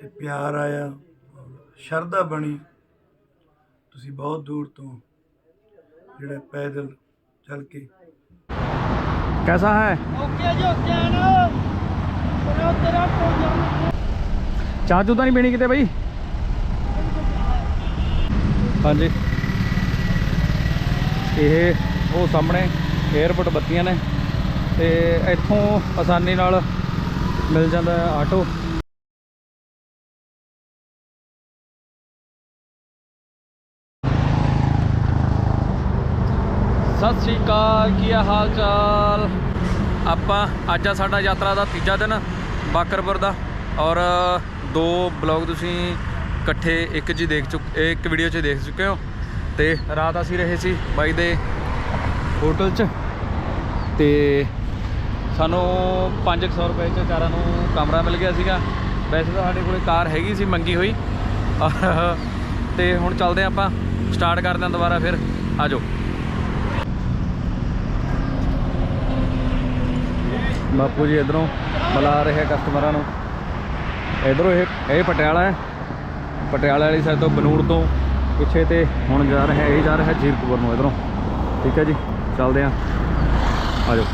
ਤੇ ਪਿਆਰ ਆਇਆ ਸ਼ਰਧਾ ਬਣੀ। ਤੁਸੀਂ ਬਹੁਤ ਦੂਰ ਤੋਂ ਜਿਹੜੇ ਪੈਦਲ ਚੱਲ ਕੇ कैसा है ओके जी ओके आना तेरा तेरा ਚਾਹ ਚੂਦਾ ਤਾਂ ਨਹੀਂ ਪੀਣੀ ਕਿਤੇ ਬਈ? ਹਾਂਜੀ। ਇਹ ਉਹ ਸਾਹਮਣੇ 에어ਪੋਰਟ ਬੱਤੀਆਂ ਨੇ ਤੇ ਇੱਥੋਂ ਆਸਾਨੀ ਨਾਲ ਮਿਲ ਜਾਂਦਾ ਆਟੋ। ਸਤਿ ਸ਼੍ਰੀ ਅਕਾਲ, ਕੀ ਹਾਲ ਚਾਲ ਆਪਾਂ ਅੱਜ ਆ ਸਾਡਾ ਯਾਤਰਾ ਦਾ ਤੀਜਾ ਦਿਨ ਬਾਕਰਪੁਰ ਦਾ ਔਰ ਦੋ ਬਲੌਗ ਤੁਸੀਂ ਇਕੱਠੇ ਇੱਕ ਜੀ ਦੇਖ ਚੁੱਕ ਇੱਕ ਵੀਡੀਓ 'ਚ ਦੇਖ ਚੁੱਕੇ ਹੋ ਤੇ ਰਾਤ ਅਸੀਂ ਰਹੇ ਸੀ ਬਾਈ ਦੇ ਹੋਟਲ 'ਚ ਤੇ ਸਾਨੂੰ 500 ਰੁਪਏ 'ਚ ਚਾਰਾਂ ਨੂੰ ਕਮਰਾ ਮਿਲ ਗਿਆ ਸੀਗਾ। ਵੈਸੇ ਤਾਂ ਸਾਡੇ ਕੋਲੇ ਕਾਰ ਹੈਗੀ ਸੀ ਮੰਗੀ ਹੋਈ। ਔਰ ਤੇ ਹੁਣ ਚੱਲਦੇ ਹਾਂ ਆਪਾਂ, ਸਟਾਰਟ ਕਰਦੇ ਹਾਂ ਦੁਬਾਰਾ ਫਿਰ। ਆਜੋ ਬਾਪੂ ਜੀ ਇਧਰੋਂ ਮਿਲਾ ਰਹੇ ਕਸਟਮਰਾਂ ਨੂੰ। ਇਧਰੋਂ ਇਹ ਇਹ ਪਟਿਆਲਾ ਹੈ। ਪਟਿਆਲਾ ਵਾਲੀ ਸਾਈਡ ਤੋਂ ਬਨੂੜ ਤੋਂ ਪਿੱਛੇ ਤੇ ਹੁਣ ਜਾ ਰਿਹਾ, ਇਹ ਜਾ ਰਿਹਾ ਜੀਰਕਪੁਰ ਨੂੰ ਇਧਰੋਂ। ਠੀਕ ਹੈ ਜੀ, ਚੱਲਦੇ ਆ ਆਜੋ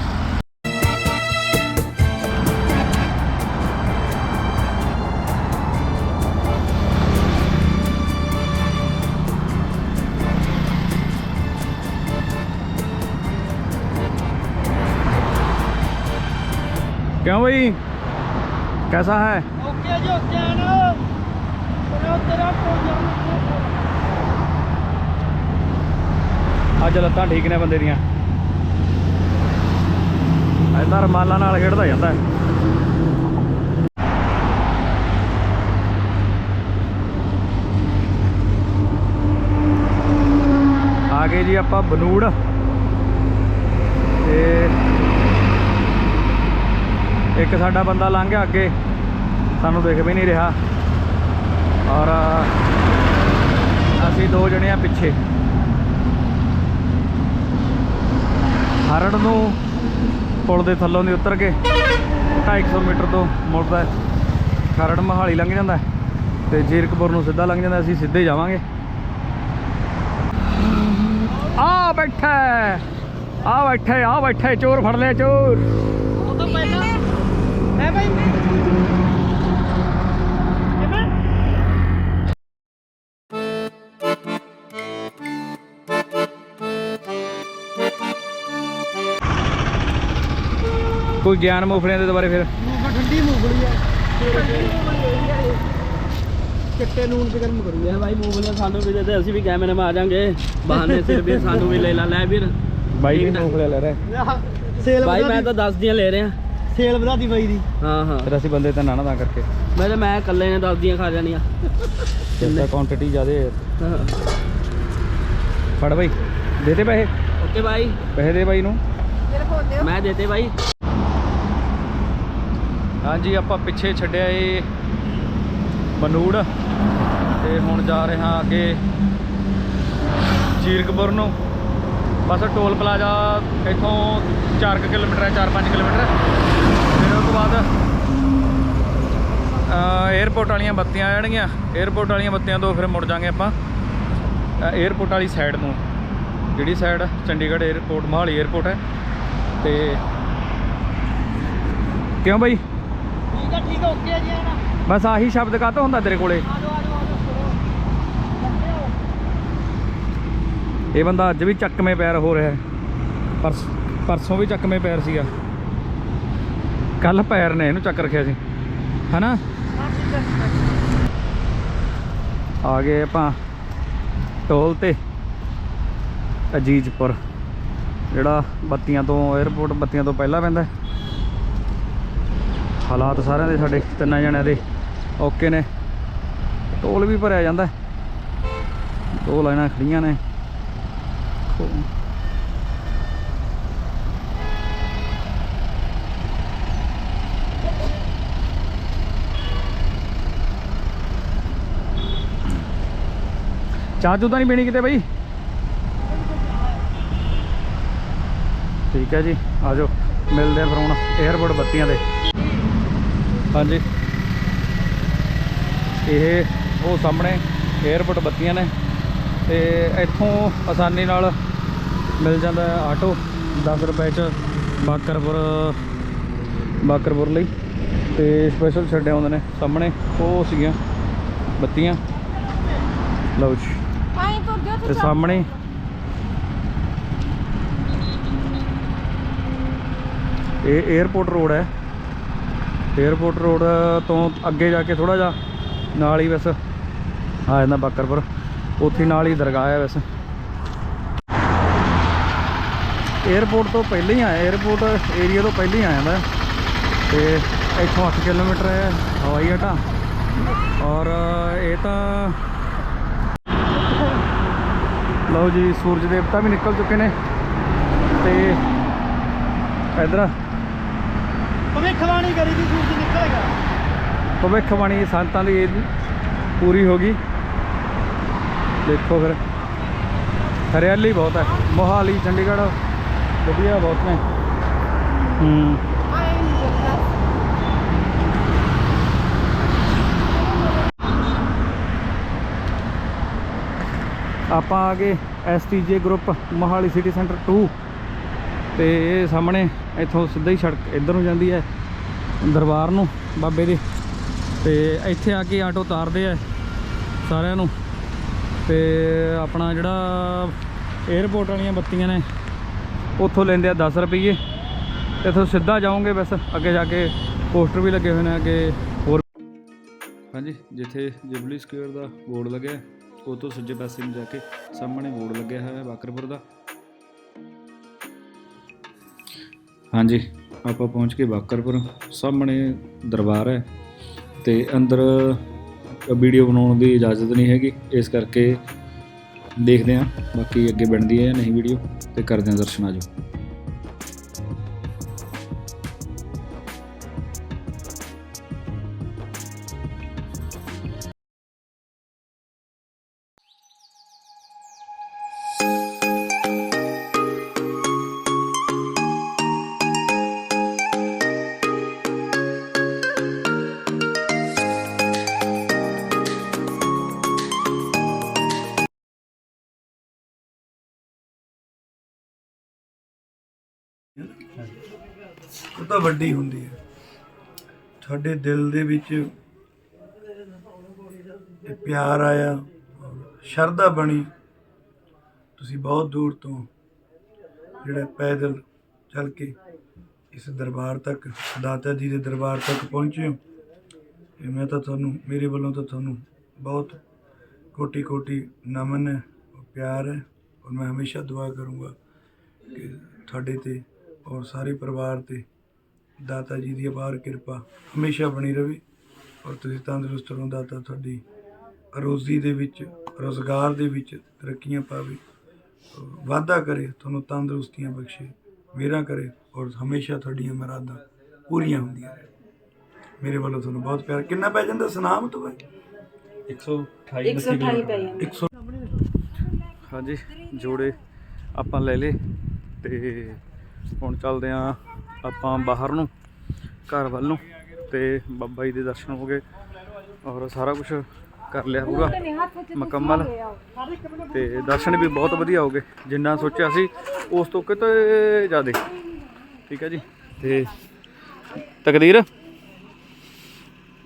क्यों भाई कैसा है ਓਕੇ ਜੀ ਓਕੇ ਨਾ ਤੇਰਾ ਤੇਰਾ ਪ੍ਰੋਗਰਾਮ ਅੱਜ ਲੱਤਾਂ ਠੀਕ ਨੇ ਬੰਦੇ ਦੀਆਂ ਐਦਾਂ ਰਮਾਲਾਂ ਨਾਲ ਖੇਡਦਾ ਜਾਂਦਾ ਹੈ ਆ ਗਏ ਜੀ ਆਪਾਂ ਬਨੂੜ ਤੇ ਇੱਕ ਸਾਡਾ ਬੰਦਾ ਲੰਘ ਗਿਆ ਅੱਗੇ। ਸਾਨੂੰ ਦਿਖ ਵੀ ਨਹੀਂ ਰਿਹਾ। ਔਰ ਅਸੀਂ ਦੋ ਜਣੇ ਆ ਪਿੱਛੇ। ਹਰੜ ਨੂੰ ਪੁਲ ਦੇ ਥੱਲੋਂ ਦੀ ਉਤਰ ਕੇ 250 ਮੀਟਰ ਤੋਂ ਮੁੜਦਾ ਹੈ। ਖਰੜ ਮਹਾਲੀ ਲੰਘ ਜਾਂਦਾ ਹੈ ਤੇ ਜੀਰਕਪੁਰ ਨੂੰ ਸਿੱਧਾ ਲੰਘ ਜਾਂਦਾ ਅਸੀਂ ਸਿੱਧੇ ਜਾਵਾਂਗੇ। ਆ ਬੈਠਾ ਆ ਬੈਠਾ ਆ ਬੈਠਾ ਚੋਰ ਫੜ ਲਿਆ, ਚੋਰ। ਉਹ ਤੋਂ ਪਹਿਲਾਂ ਕੋਈ ਗਿਆਨ ਮੂਫਲੀਆਂ ਦੇ ਦੁਬਾਰੇ ਫਿਰ? ਠੰਡੀ ਮੂੰਗਫਲੀ ਹੈ। ਚਿੱਟੇ ਨੂਨ ਤੇ ਗਰਮ ਕਰੂਗਾ ਇਹ ਭਾਈ ਮੂੰਗਫਲੀ ਸਾਨੂੰ ਵੀ ਦੇ ਦੇ ਅਸੀਂ ਵੀ ਕੈਮਰੇ ਮਾ ਆ ਜਾਾਂਗੇ ਬਹਾਨੇ ਸਿਰ ਵੀ ਸਾਨੂੰ ਵੀ ਲੈ ਲਾ ਲੈ ਵੀਰ। ਬਾਈ ਵੀ ਮੂੰਗਫਲੀ ਲੈ ਰਿਹਾ। ਸੇਲ ਭਾਈ ਮੈਂ ਤਾਂ 10 ਦੀਆਂ ਲੈ ਰਿਹਾ। ਸੇਲ ਵਧਾਤੀ ਬਾਈ ਦੀ। ਹਾਂ ਹਾਂ। ਫਿਰ ਅਸੀਂ ਬੰਦੇ ਤਾਂ ਨਾ ਨਾ ਤਾਂ ਕਰਕੇ। ਮੈਂ ਤਾਂ ਮੈਂ ਇਕੱਲੇ ਨੇ 10 ਦੀਆਂ ਖਾ ਜਾਣੀਆਂ। ਕਿੰਨਾ ਕੁਆਂਟੀਟੀ ਜ਼ਿਆਦੇ ਹੈ ਹਾਂ। ਫੜ ਬਾਈ ਦੇ ਦੇ ਪੈਸੇ। ਓਕੇ ਭਾਈ ਪੈਸੇ ਦੇ ਬਾਈ ਨੂੰ। ਮੈਂ ਦੇਤੇ ਭਾਈ ਹਾਂਜੀ ਆਪਾਂ ਪਿੱਛੇ ਛੱਡਿਆ ਏ ਬਨੂੜ। ਤੇ ਹੁਣ ਜਾ ਰਹੇ ਹਾਂ ਅੱਗੇ ਚੀਰਕਪੁਰ ਨੂੰ। ਬਸ ਟੋਲ ਪਲਾਜ਼ਾ ਇੱਥੋਂ 4 ਕਿਲੋਮੀਟਰ ਹੈ 4-5 ਕਿਲੋਮੀਟਰ। ਬਾਅਦ ਏਅਰਪੋਰਟ ਵਾਲੀਆਂ ਬੱਤੀਆਂ ਆਣਗੀਆਂ। 에어ਪੋਰਟ ਵਾਲੀਆਂ ਬੱਤੀਆਂ ਤੋਂ ਫਿਰ ਮੁੜ ਜਾਾਂਗੇ ਆਪਾਂ ਏਅਰਪੋਰਟ ਵਾਲੀ ਸਾਈਡ ਨੂੰ। ਜਿਹੜੀ side Chandigarh airport Mohali airport ਹੈ। ਤੇ ਕਿਉਂ ਬਾਈ? ਠੀਕ ਆ ਠੀਕ ਆ ਓਕੇ ਜੀ ਆਣਾ ਬਸ ਆਹੀ ਸ਼ਬਦ ਕਾਹਤੋਂ ਹੁੰਦਾ ਤੇਰੇ ਕੋਲੇ? ਇਹ ਬੰਦਾ ਅੱਜ ਵੀ ਚੱਕਵੇਂ ਪੈਰ ਹੋ ਰਿਹਾ ਪਰਸੋਂ ਵੀ ਚੱਕਵੇਂ ਪੈਰ ਸੀਗਾ। ਕੱਲ ਪੈਰ ਨੇ ਇਹਨੂੰ ਚੱਕ ਰੱਖਿਆ ਸੀ। ਹਨਾ? ਆ ਗਏ ਆਪਾਂ ਟੋਲ ਤੇ, ਅਜੀਜਪੁਰ। ਜਿਹੜਾ ਬੱਤੀਆਂ ਤੋਂ 에어ਪੋਰਟ ਬੱਤੀਆਂ ਤੋਂ ਪਹਿਲਾਂ ਪੈਂਦਾ ਹਾਲਾਤ ਸਾਰਿਆਂ ਦੇ ਸਾਡੇ ਤਿੰਨਾਂ ਜਣਿਆਂ ਦੇ ਓਕੇ ਨੇ। ਟੋਲ ਵੀ ਭਰਿਆ ਜਾਂਦਾ ਟੋਲ ਦੋ ਲਾਈਨਾਂ ਖੜੀਆਂ ਨੇ। ਚਾਹ ਚੂ ਨਹੀਂ ਪੀਣੀ ਕਿਤੇ ਬਾਈ? ਠੀਕ ਹੈ ਜੀ, ਆ ਜਾਓ। ਮਿਲਦੇ ਆ ਫਿਰ ਹੁਣ 에어ਪੋਰਟ ਬੱਤੀਆਂ ਦੇ ਹਾਂਜੀ। ਇਹ ਉਹ ਸਾਹਮਣੇ 에어ਪੋਰਟ ਬੱਤੀਆਂ ਨੇ। ਤੇ ਇੱਥੋਂ ਆਸਾਨੀ ਨਾਲ ਮਿਲ ਜਾਂਦਾ ਆਟੋ 10 ਰੁਪਏ ਚ ਬਾਕਰਪੁਰ ਬਾਕਰਪੁਰ ਲਈ। ਤੇ ਸਪੈਸ਼ਲ ਛੱਡੇ ਆਉਂਦੇ ਨੇ ਸਾਹਮਣੇ। ਉਹ ਸੀਗੀਆਂ ਬੱਤੀਆਂ। ਲਓ ਜੀ। ਤੇ ਸਾਹਮਣੇ। ਇਹ 에어ਪੋਰਟ ਰੋਡ ਹੈ। 에어ਪੋਰਟ ਰੋਡ ਤੋਂ ਅੱਗੇ ਜਾ ਕੇ ਥੋੜਾ ਜਿਹਾ ਨਾਲ ਹੀ ਬਸ। ਆ ਜਾਂਦਾ ਬੱਕਰਪੁਰ। ਉੱਥੇ ਨਾਲ ਹੀ ਦਰਗਾਹ ਹੈ ਬਸ। 에어ਪੋਰਟ ਤੋਂ ਪਹਿਲਾਂ ਹੀ ਆਇਆ। 에어ਪੋਰਟ ਏਰੀਆ ਤੋਂ ਪਹਿਲਾਂ ਹੀ ਆ ਜਾਂਦਾ। ਤੇ ਇੱਥੋਂ 8 ਕਿਲੋਮੀਟਰ ਹੈ ਹਵਾਈ ਅੱਡਾ। ਔਰ ਇਹ ਤਾਂ ਲਓ ਜੀ ਸੂਰਜ ਦੇਵਤਾ ਵੀ ਨਿਕਲ ਚੁੱਕੇ ਨੇ। ਤੇ ਇਧਰ ਭਵਿੱਖਬਾਣੀ ਕਰੀ ਦੀ ਸੂਰਜ ਨਿਕਲੇਗਾ ਭਵਿੱਖਬਾਣੀ ਸੰਤਾਂ ਦੀ ਪੂਰੀ ਹੋ ਗਈ। ਦੇਖੋ ਫਿਰ ਹਰਿਆਲੀ ਬਹੁਤ ਹੈ ਮੋਹਾਲੀ ਚੰਡੀਗੜ੍ਹ ਵਧੀਆ ਬਹੁਤ ਨੇ। ਹੂੰ ਆਏ ਨਹੀਂ ਕਰਦਾ ਆਪਾਂ ਆ ਗਏ STJ group Mohali city centre 2 ਤੇ ਇਹ ਸਾਹਮਣੇ ਇੱਥੋਂ ਸਿੱਧਾ ਹੀ ਸੜਕ ਇੱਧਰ ਨੂੰ ਜਾਂਦੀ ਹੈ, ਦਰਬਾਰ ਨੂੰ, ਬਾਬੇ ਦੇ। ਤੇ ਇੱਥੇ ਆ ਕੇ ਆਟੋ ਉਤਾਰਦੇ ਆ ਸਾਰਿਆਂ ਨੂੰ। ਤੇ ਆਪਣਾ ਜਿਹੜਾ 에어ਪੋਰਟ ਵਾਲੀਆਂ ਬੱਤੀਆਂ ਨੇ, ਉੱਥੋਂ ਲੈਂਦੇ ਆ 10 ਰੁਪਏ ਤੇ ਇੱਥੋਂ ਸਿੱਧਾ ਜਾਓਗੇ ਬਸ, ਅੱਗੇ ਜਾ ਕੇ ਪੋਸਟਰ ਵੀ ਲੱਗੇ ਹੋਏ ਨੇ, ਅੱਗੇ ਹੋਰ। ਹਾਂਜੀ, ਜਿੱਥੇ ਜਿਬਲੀ ਸਕੁਅਰ ਦਾ ਬੋਰਡ ਲੱਗਿਆ ਉਹ ਤੋਂ ਸੱਜੇ ਪਾਸੇ ਨੂੰ ਜਾ ਕੇ ਸਾਹਮਣੇ ਬੋਰਡ ਲੱਗਿਆ ਹੋਇਆ ਹੈ, ਬਾਕਰਪੁਰ ਦਾ। ਹਾਂਜੀ, ਆਪਾਂ ਪਹੁੰਚ ਕੇ ਬਾਕਰਪੁਰ। ਸਾਹਮਣੇ ਦਰਬਾਰ ਹੈ ਤੇ ਅੰਦਰ ਵੀਡੀਓ ਬਣਾਉਣ ਦੀ ਇਜਾਜ਼ਤ ਨਹੀਂ ਹੈਗੀ। ਇਸ ਕਰਕੇ ਦੇਖਦੇ ਹਾਂ ਬਾਕੀ ਅੱਗੇ ਬਣਦੀ ਹੈ ਜਾਂ ਨਹੀਂ ਵੀਡੀਓ ਤੇ ਕਰਦੇ ਹਾਂ ਦਰਸ਼ਨ ਆਜੋ ਉਹ ਤਾਂ ਵੱਡੀ ਹੁੰਦੀ ਹੈ। ਤੁਹਾਡੇ ਦਿਲ ਦੇ ਵਿੱਚ ਪਿਆਰ ਆਇਆ, ਸ਼ਰਧਾ ਬਣੀ। ਤੁਸੀਂ ਬਹੁਤ ਦੂਰ ਤੋਂ ਜਿਹੜਾ ਪੈਦਲ ਚੱਲ ਕੇ ਇਸ ਦਰਬਾਰ ਤੱਕ, ਦਾਤਾ ਜੀ ਦੇ ਦਰਬਾਰ ਤੱਕ ਪਹੁੰਚੇ ਹੋ। ਇਹ ਮੈਂ ਤਾਂ ਤੁਹਾਨੂੰ, ਮੇਰੇ ਵੱਲੋਂ ਤਾਂ ਤੁਹਾਨੂੰ ਬਹੁਤ ਕੋਟੀ ਕੋਟੀ ਨਮਨ ਹੈ ਪਿਆਰ ਹੈ। ਔਰ ਮੈਂ ਹਮੇਸ਼ਾ ਦੁਆ ਕਰੂੰਗਾ ਕਿ ਤੁਹਾਡੇ ਤੇ ਔਰ ਸਾਰੇ ਪਰਿਵਾਰ ਤੇ ਦਾਤਾ ਜੀ ਦੀ ਅਪਾਰ ਕਿਰਪਾ ਹਮੇਸ਼ਾ ਬਣੀ ਰਵੇ ਔਰ ਤੁਸੀਂ ਤੰਦਰੁਸਤ ਰਹੋ ਦਾਤਾ ਤੁਹਾਡੀ। ਰੋਜ਼ੀ ਦੇ ਵਿੱਚ ਰੋਜ਼ਗਾਰ ਦੇ ਵਿੱਚ ਤਰੱਕੀਆਂ ਪਾਵੇ ਵਾਧਾ ਕਰੇ ਤੁਹਾਨੂੰ ਤੰਦਰੁਸਤੀਆਂ ਬਖਸ਼ੇ ਮੇਰਾ ਕਰੇ ਔਰ ਹਮੇਸ਼ਾ ਤੁਹਾਡੀਆਂ ਮੁਰਾਦਾਂ ਪੂਰੀਆਂ ਹੁੰਦੀਆਂ ਰਹੇ ਮੇਰੇ ਵੱਲੋਂ ਤੁਹਾਨੂੰ ਬਹੁਤ ਪਿਆਰ। ਕਿੰਨਾ ਪੈ ਜਾਂਦਾ ਸੁਨਾਮ ਤੋਂ ਬਾਈ? 128 128 ਪੈ ਜਾਂਦਾ। 100 ਹਾਂਜੀ ਜੋੜੇ ਆਪਾਂ ਲੈ ਲੇ ਤੇ ਹੁਣ ਚੱਲਦੇ ਆਂ ਆਪਾਂ ਬਾਹਰ ਨੂੰ ਘਰ ਵੱਲ ਨੂੰ ਤੇ ਬਾਬਾ ਜੀ ਦੇ ਦਰਸ਼ਨ ਹੋ ਗਏ ਔਰ ਸਾਰਾ ਕੁਝ ਕਰ ਲਿਆ ਪੂਰਾ ਮੁਕੰਮਲ। ਤੇ ਦਰਸ਼ਨ ਵੀ ਬਹੁਤ ਵਧੀਆ ਹੋ ਗਏ ਜਿੰਨਾ ਸੋਚਿਆ ਸੀ ਉਸ ਤੋਂ ਕਿਤੇ ਜ਼ਿਆਦੇ। ਠੀਕ ਹੈ ਜੀ ਤੇ ਤਕਦੀਰ?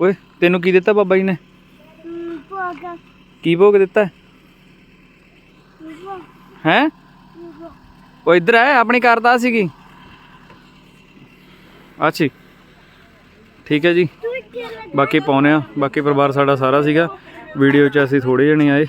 ਓਏ ਤੈਨੂੰ ਕੀ ਦਿੱਤਾ ਬਾਬਾ ਜੀ ਨੇ? ਕੀ ਭੋਗ ਦਿੱਤਾ? ਹੈ? ਉਹ ਇੱਧਰ ਹੈ ਆਪਣੀ ਕਾਰ ਤਾਂ ਸੀਗੀ। ਅੱਛੀ ਠੀਕ ਹੈ ਜੀ। ਬਾਕੀ ਪਾਉਨੇ ਆ ਬਾਕੀ ਪਰਿਵਾਰ ਸਾਡਾ ਸਾਰਾ ਸੀਗਾ। ਵੀਡੀਓ 'ਚ ਅਸੀਂ ਥੋੜੇ ਜਣੇ ਆਏ।